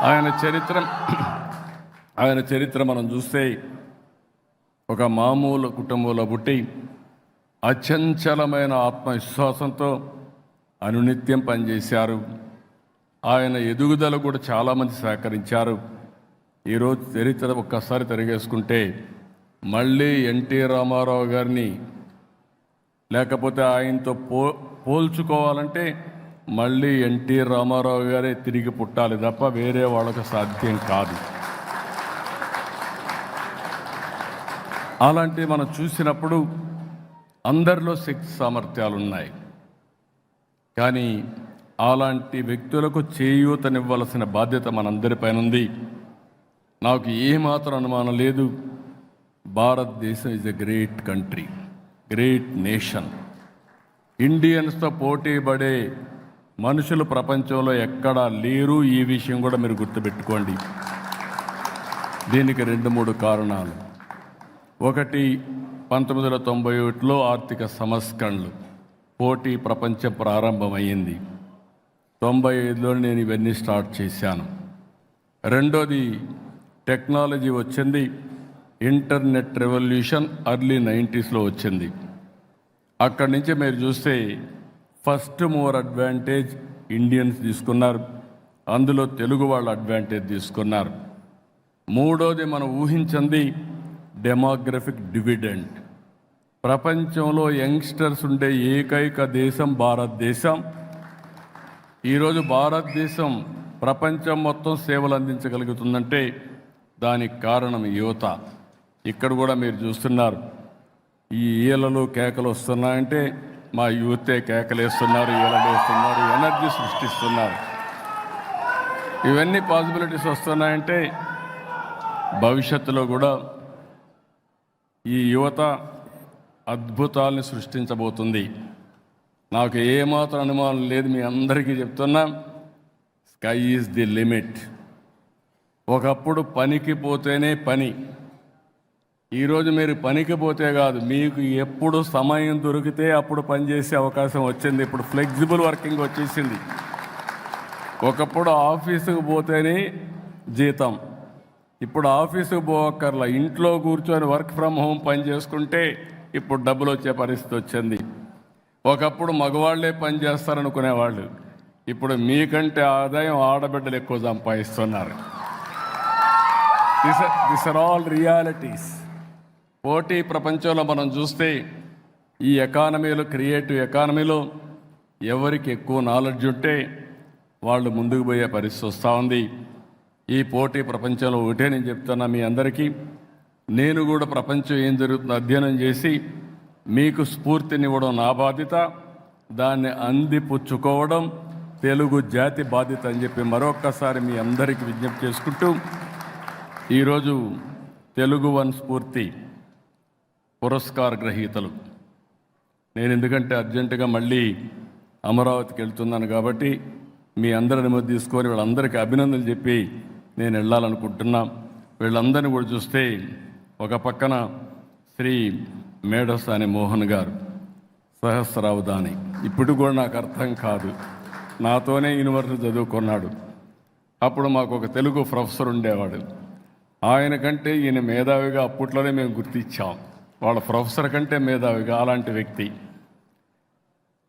ఆయన చరిత్ర ఆయన చరిత్ర మనం చూస్తే ఒక మామూలు కుటుంబంలో పుట్టి అచంచలమైన ఆత్మవిశ్వాసంతో అనునిత్యం పనిచేశారు. ఆయన ఎదుగుదల కూడా చాలామంది సహకరించారు. ఈరోజు చరిత్ర ఒక్కసారి తిరిగేసుకుంటే మళ్ళీ ఎన్టీ రామారావు గారిని లేకపోతే ఆయనతో పో పోల్చుకోవాలంటే మళ్ళీ ఎన్టీ రామారావు గారే తిరిగి పుట్టాలి తప్ప వేరే వాళ్ళకు సాధ్యం కాదు. అలాంటి మనం చూసినప్పుడు అందరిలో శక్తి సామర్థ్యాలు ఉన్నాయి కానీ అలాంటి వ్యక్తులకు చేయూతనివ్వాల్సిన బాధ్యత మనందరిపైన ఉంది నాకు ఏమాత్రం అనుమానం లేదు. Bharatadesam is a great country great nation ఇండియన్స్తో పోటీ పడే మనుషులు ప్రపంచంలో ఎక్కడా లేరు. ఈ విషయం కూడా మీరు గుర్తుపెట్టుకోండి. దీనికి రెండు మూడు కారణాలు. ఒకటి పంతొమ్మిది వందల తొంభై ఒకటిలో ఆర్థిక సంస్కరణలు. పోటీ ప్రపంచం ప్రారంభమైంది తొంభై ఐదులో నేను ఇవన్నీ స్టార్ట్ చేశాను. రెండోది టెక్నాలజీ వచ్చింది. ఇంటర్నెట్ రెవల్యూషన్ అర్లీ నైంటీస్లో వచ్చింది. అక్కడి నుంచి మీరు చూస్తే ఫస్ట్ మోర్ అడ్వాంటేజ్ ఇండియన్స్ తీసుకున్నారు. అందులో తెలుగు వాళ్ళు అడ్వాంటేజ్ తీసుకున్నారు. మూడోది మనం ఊహించింది డెమోగ్రఫిక్ డివిడెంట్. ప్రపంచంలో యంగ్స్టర్స్ ఉండే ఏకైక దేశం భారతదేశం. ఈరోజు భారతదేశం ప్రపంచం మొత్తం సేవలు అందించగలుగుతుందంటే దానికి కారణం యువత. ఇక్కడ కూడా మీరు చూస్తున్నారు. ఈ ఈలలు కేకలు వస్తున్నాయంటే మా యూతే కేకలేస్తున్నారు ఈలలు ఎనర్జీ సృష్టిస్తున్నారు. ఇవన్నీ పాసిబిలిటీస్ వస్తున్నాయంటే భవిష్యత్తులో కూడా ఈ యువత అద్భుతాల్ని సృష్టించబోతుంది. నాకు ఏమాత్రం అనుమానం లేదు మీ అందరికీ చెప్తున్నా స్కై ఈజ్ ది లిమిట్. ఒకప్పుడు పనికి పోతేనే పని. ఈరోజు మీరు పనికి పోతే కాదు మీకు ఎప్పుడు సమయం దొరికితే అప్పుడు పనిచేసే అవకాశం వచ్చింది. ఇప్పుడు ఫ్లెక్సిబుల్ వర్కింగ్ వచ్చేసింది. ఒకప్పుడు ఆఫీసుకు పోతేనే జీతం. ఇప్పుడు ఆఫీసుకు పోవక్కర్లా ఇంట్లో కూర్చొని వర్క్ ఫ్రమ్ హోమ్ పని చేసుకుంటే ఇప్పుడు డబ్బులు వచ్చే పరిస్థితి వచ్చింది. ఒకప్పుడు మగవాళ్ళే పని చేస్తారనుకునేవాళ్ళు. ఇప్పుడు మీకంటే ఆదాయం ఆడబిడ్డలు ఎక్కువ సంపాదిస్తున్నారు. This this are all realities పోటీ ప్రపంచంలో మనం చూస్తే ఈ ఎకానమీలో క్రియేటివ్ ఎకానమీలో ఎవరికి ఎక్కువ నాలెడ్జ్ ఉంటే వాళ్ళు ముందుకు పోయే పరిస్థితి వస్తూ ఉంది. ఈ పోటీ ప్రపంచంలో ఒకటే నేను చెప్తున్నా మీ అందరికీ. నేను కూడా ప్రపంచం ఏం జరుగుతుందో అధ్యయనం చేసి మీకు స్ఫూర్తినివ్వడం నా బాధ్యత. దాన్ని అందిపుచ్చుకోవడం తెలుగు జాతి బాధ్యత అని చెప్పి మరొక్కసారి మీ అందరికీ విజ్ఞప్తి చేసుకుంటూ ఈరోజు తెలుగు వన్ స్ఫూర్తి. పురస్కార గ్రహీతలు నేను ఎందుకంటే అర్జెంటుగా మళ్ళీ అమరావతికి వెళ్తున్నాను కాబట్టి మీ అందరి అనుమతి తీసుకొని వీళ్ళందరికీ అభినందనలు చెప్పి నేను వెళ్ళాలనుకుంటున్నా. వీళ్ళందరినీ కూడా చూస్తే ఒక పక్కన శ్రీ మేడసాని మోహన్ గారు సహస్రావు దాని. ఇప్పుడు కూడా నాకు అర్థం కాదు. నాతోనే యూనివర్సిటీ చదువుకున్నాడు. అప్పుడు మాకు ఒక తెలుగు ప్రొఫెసర్ ఉండేవాడు. ఆయన కంటే ఈయన మేధావిగా అప్పట్లోనే మేము గుర్తించాం. వాళ్ళ ప్రొఫెసర్ కంటే మేధావిగా అలాంటి వ్యక్తి.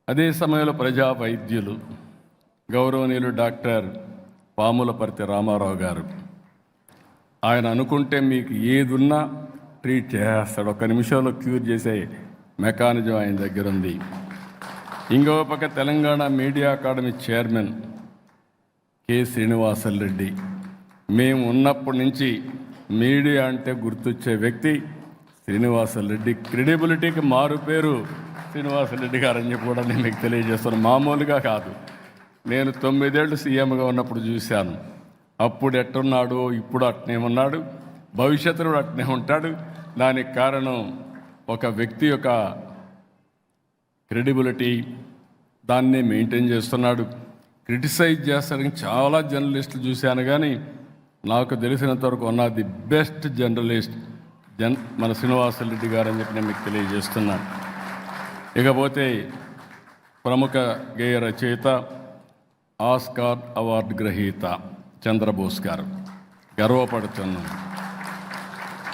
అదే సమయంలో ప్రజా వైద్యులు గౌరవనీయులు డాక్టర్ పాములపర్తి రామారావు గారు. ఆయన అనుకుంటే మీకు ఏది ఉన్నా ట్రీట్ చేస్తాడు ఒక నిమిషంలో క్యూర్ చేసే మెకానిజం ఆయన దగ్గర ఉంది. ఇంకో పక్క Telangana media academy chairman K Srinivasal Reddy మేము ఉన్నప్పటి నుంచి మీడియా అంటే గుర్తొచ్చే వ్యక్తి. శ్రీనివాసల్ రెడ్డి క్రెడిబిలిటీకి మారు పేరు శ్రీనివాసల్ రెడ్డి గారు అని చెప్పి కూడా నేను మీకు తెలియజేస్తున్నాను మామూలుగా కాదు. నేను తొమ్మిదేళ్ళు సీఎంగా ఉన్నప్పుడు చూశాను. అప్పుడు ఎట్టున్నాడు ఇప్పుడు అట్నే ఉన్నాడు. భవిష్యత్తులో అట్నే ఉంటాడు. దానికి కారణం ఒక వ్యక్తి యొక్క క్రెడిబిలిటీ దాన్ని మెయింటైన్ చేస్తున్నాడు. క్రిటిసైజ్ చేస్తానికి చాలా జర్నలిస్టులు చూశాను కానీ నాకు తెలిసినంతవరకు వరకు ది బెస్ట్ జర్నలిస్ట్ జన్ మన శ్రీనివాసరెడ్డి గారు అని చెప్పి నేను మీకు తెలియజేస్తున్నాను. ఇకపోతే ప్రముఖ గేయ రచయిత ఆస్కార్ అవార్డు గ్రహీత చంద్రబోస్ గారు. గర్వపడుతున్నాను.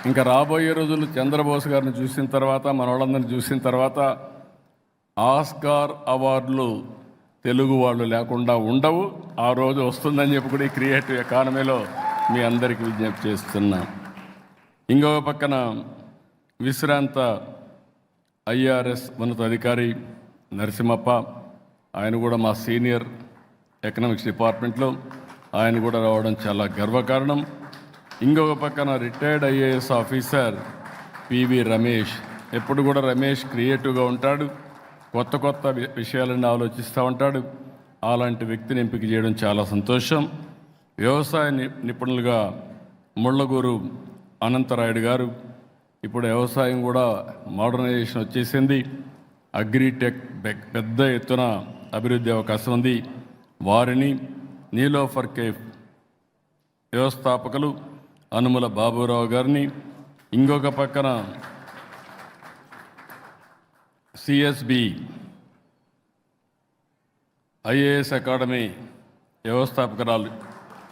ఇంకా రాబోయే రోజులు చంద్రబోస్ గారిని చూసిన తర్వాత మన వాళ్ళందరిని చూసిన తర్వాత ఆస్కార్ అవార్డులు తెలుగు వాళ్ళు లేకుండా ఉండవు. ఆ రోజు వస్తుందని చెప్పి కూడా ఈ క్రియేటివ్ ఎకానమీలో మీ అందరికీ విజ్ఞప్తి చేస్తున్నాం ఇంకొక పక్కన విశ్రాంత ఐఆర్ఎస్ ఉన్నతాధికారి నరసింహప్ప ఆయన కూడా మా సీనియర్ ఎకనామిక్స్ డిపార్ట్మెంట్లో. ఆయన కూడా రావడం చాలా గర్వకారణం. ఇంకొక పక్కన retired IAS officer P V Ramesh. ఎప్పుడు కూడా రమేష్ క్రియేటివ్గా ఉంటాడు. కొత్త కొత్త వి- విషయాలను ఆలోచిస్తూ ఉంటాడు. అలాంటి వ్యక్తిని ఎంపిక చేయడం చాలా సంతోషం. వ్యవసాయ ని- నిపుణులుగా ముళ్ళగూరు అనంతరాయుడు గారు ఇప్పుడు వ్యవసాయం కూడా మోడర్నైజేషన్ వచ్చేసింది. అగ్రిటెక్ పెద్ద ఎత్తున అభివృద్ధి అవకాశం ఉంది. వారిని నీలోఫర్ కేఫ్ వ్యవస్థాపకులు అనుమల బాబురావు గారిని ఇంకొక పక్కన సిఎస్బి ఐఏఎస్ అకాడమీ వ్యవస్థాపకురాలు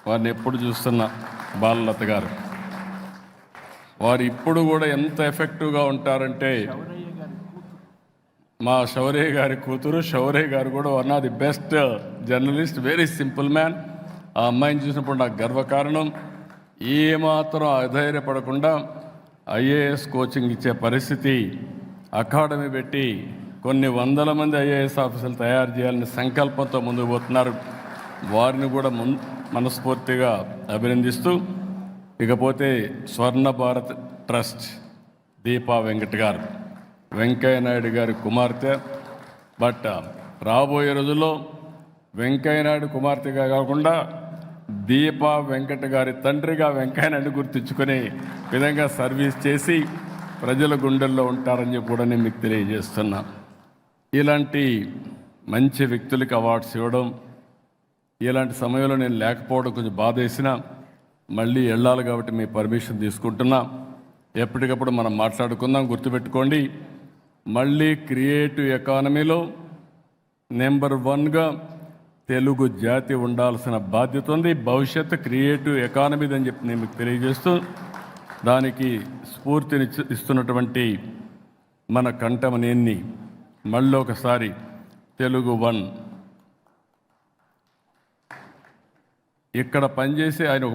వారిని ఎప్పుడు చూస్తున్న బాలలత గారు. వారు ఇప్పుడు కూడా ఎంత ఎఫెక్టివ్గా ఉంటారంటే మా శౌర్య గారి కూతురు శౌర్య గారు కూడా one of the best journalist very simple man. ఆ అమ్మాయిని చూసినప్పుడు నాకు గర్వకారణం. ఏమాత్రం అధైర్యపడకుండా ఐఏఎస్ కోచింగ్ ఇచ్చే పరిస్థితి అకాడమీ పెట్టి కొన్ని వందల మంది ఐఏఎస్ ఆఫీసర్లు తయారు చేయాలని సంకల్పంతో ముందుకు పోతున్నారు. వారిని కూడా మున్ మనస్ఫూర్తిగా అభినందిస్తూ ఇకపోతే స్వర్ణ భారత్ ట్రస్ట్ దీపా వెంకట్ గారు. వెంకయ్య నాయుడు గారి కుమార్తె బట్ రాబోయే రోజుల్లో వెంకయ్య నాయుడు కుమార్తెగా కాకుండా దీపా వెంకట గారి తండ్రిగా వెంకయ్య నాయుడు గుర్తించుకునే విధంగా సర్వీస్ చేసి ప్రజల గుండెల్లో ఉంటారని చెప్పి కూడా నేను మీకు తెలియజేస్తున్నా. ఇలాంటి మంచి వ్యక్తులకి అవార్డ్స్ ఇవ్వడం ఇలాంటి సమయంలో నేను లేకపోవడం కొంచెం బాధ వేసినా మళ్ళీ వెళ్ళాలి కాబట్టి మీ పర్మిషన్ తీసుకుంటున్నా. ఎప్పటికప్పుడు మనం మాట్లాడుకుందాం గుర్తుపెట్టుకోండి. మళ్ళీ క్రియేటివ్ ఎకానమీలో నెంబర్ వన్గా తెలుగు జాతి ఉండాల్సిన బాధ్యత ఉంది. భవిష్యత్తు క్రియేటివ్ ఎకానమీ అని చెప్పి నేను మీకు తెలియజేస్తూ దానికి స్ఫూర్తిని ఇస్తున్నటువంటి మన కంఠమనేన్ని మళ్ళీ ఒకసారి తెలుగు వన్. ఇక్కడ పనిచేసి ఆయన ఒక